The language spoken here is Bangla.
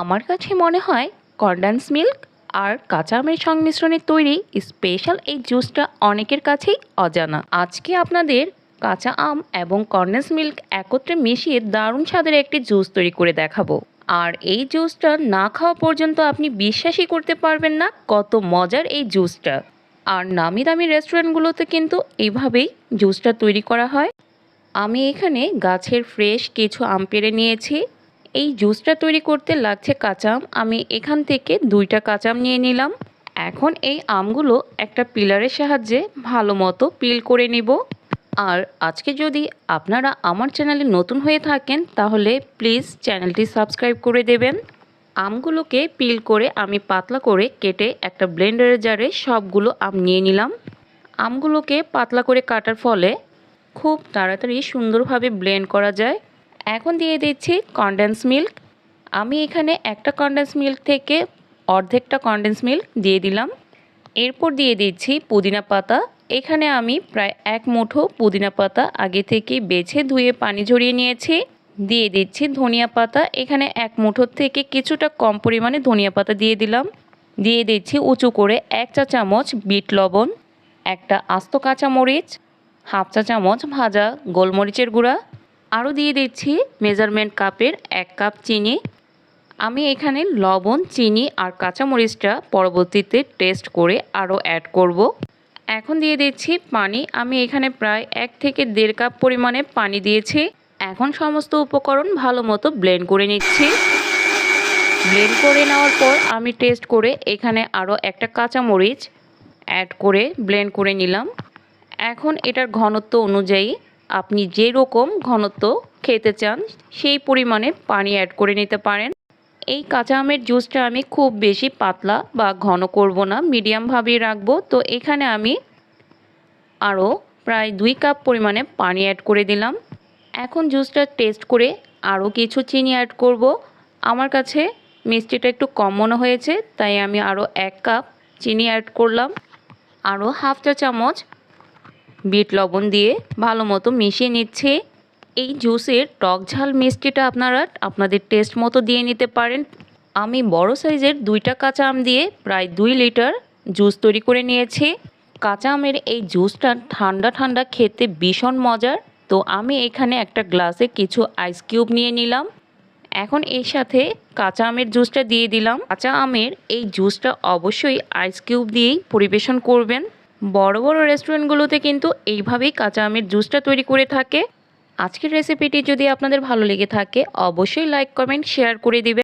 আমার কাছে মনে হয় কনডেন্স মিল্ক আর কাঁচা আমের সংমিশ্রণে তৈরি স্পেশাল এই জুসটা অনেকের কাছেই অজানা। আজকে আপনাদের কাঁচা আম এবং কনডেন্স মিল্ক একত্রে মিশিয়ে দারুণ স্বাদের একটি জুস তৈরি করে দেখাবো। আর এই জুসটা না খাওয়া পর্যন্ত আপনি বিশ্বাসই করতে পারবেন না কত মজার এই জুসটা। আর নামি দামি রেস্টুরেন্টগুলোতে কিন্তু এইভাবেই জুসটা তৈরি করা হয়। আমি এখানে গাছের ফ্রেশ কিছু আম পেড়ে নিয়েছি। এই জুসটা তৈরি করতে লাগছে কাঁচা আম। এখান থেকে দুইটা কাঁচা আম নিয়ে নিলাম। এখন এই আমগুলো একটা পিলারের সাহায্যে ভালো মতো পিল করে নিব। আর আজকে যদি আপনারা আমার চ্যানেলে নতুন হয়ে থাকেন, তাহলে প্লিজ চ্যানেলটি সাবস্ক্রাইব করে দেবেন। আমগুলোকে পিল করে আমি পাতলা করে কেটে একটা ব্লেন্ডারের জারে সবগুলো আম নিয়ে নিলাম। আমগুলোকে পাতলা করে কাটার ফলে খুব তাড়াতাড়ি সুন্দরভাবে ব্লেন্ড করা যায়। এখন দিয়ে দিচ্ছি কনডেন্স মিল্ক আমি এখানে একটা কনডেন্স মিল্ক থেকে অর্ধেকটা কনডেন্স মিল্ক দিয়ে দিলাম। এরপর দিয়ে দিচ্ছি পুদিনা পাতা। এখানে আমি প্রায় এক মুঠো পুদিনা পাতা আগে থেকে বেছে ধুয়ে পানি ঝরিয়ে নিয়েছি। দিয়ে দিচ্ছি ধনিয়া পাতা। এখানে এক মুঠোর থেকে কিছুটা কম পরিমাণে ধনিয়া পাতা দিয়ে দিলাম। দিয়ে দিচ্ছি উঁচু করে এক চা চামচ বিট লবণ, একটা আস্ত কাঁচামরিচ, হাফ চা চামচ ভাজা গোলমরিচের গুঁড়া আরও দিয়ে দিচ্ছি মেজারমেন্ট কাপের এক কাপ চিনি। আমি এখানে লবণ, চিনি আর কাঁচামরিচটা পরবর্তীতে টেস্ট করে আরও অ্যাড করব। এখন দিয়ে দিচ্ছি পানি। আমি এখানে প্রায় এক থেকে দেড় কাপ পরিমাণে পানি দিয়েছি। এখন সমস্ত উপকরণ ভালো মতো ব্লেন্ড করে নিচ্ছি। ব্লেন্ড করে নেওয়ার পর আমি টেস্ট করে এখানে আরও একটা কাঁচামরিচ অ্যাড করে ব্লেন্ড করে নিলাম। এখন এটার ঘনত্ব অনুযায়ী আপনি যে রকম ঘনত্ব খেতে চান, সেই পরিমাণে পানি অ্যাড করে নিতে পারেন। এই কাঁচা আমের জুসটা আমি খুব বেশি পাতলা বা ঘন করব না মিডিয়ামভাবেই রাখব। তো এখানে আমি আরও প্রায় দুই কাপ পরিমাণে পানি অ্যাড করে দিলাম। এখন জুসটা টেস্ট করে আরও কিছু চিনি অ্যাড করব। আমার কাছে মিষ্টিটা একটু কম মনে হয়েছে, তাই আমি আরও এক কাপ চিনি অ্যাড করলাম। আরও হাফ চা চামচ বিট লবণ দিয়ে ভালো মতো মিশিয়ে নিচ্ছে। এই জুসের টক ঝাল মিষ্টিটা আপনারা আপনাদের টেস্ট মতো দিয়ে নিতে পারেন। আমি বড় সাইজের দুইটা কাঁচা আম দিয়ে প্রায় দুই লিটার জুস তৈরি করে নিয়েছি। কাঁচা আমের এই জুসটা ঠান্ডা ঠান্ডা খেতে ভীষণ মজার। তো আমি এখানে একটা গ্লাসে কিছু আইস কিউব নিয়ে নিলাম। এখন এর সাথে কাঁচা আমের জুসটা দিয়ে দিলাম। কাঁচা আমের এই জুসটা অবশ্যই আইস কিউব দিয়েই পরিবেশন করবেন। বড় বড় রেস্টুরেন্টগুলোতে কিন্তু এইভাবেই কাঁচা আমের জুসটা তৈরি করে থাকে। আজকের রেসিপিটি যদি আপনাদের ভালো লেগে থাকে, অবশ্যই লাইক কমেন্ট শেয়ার করে দিবেন।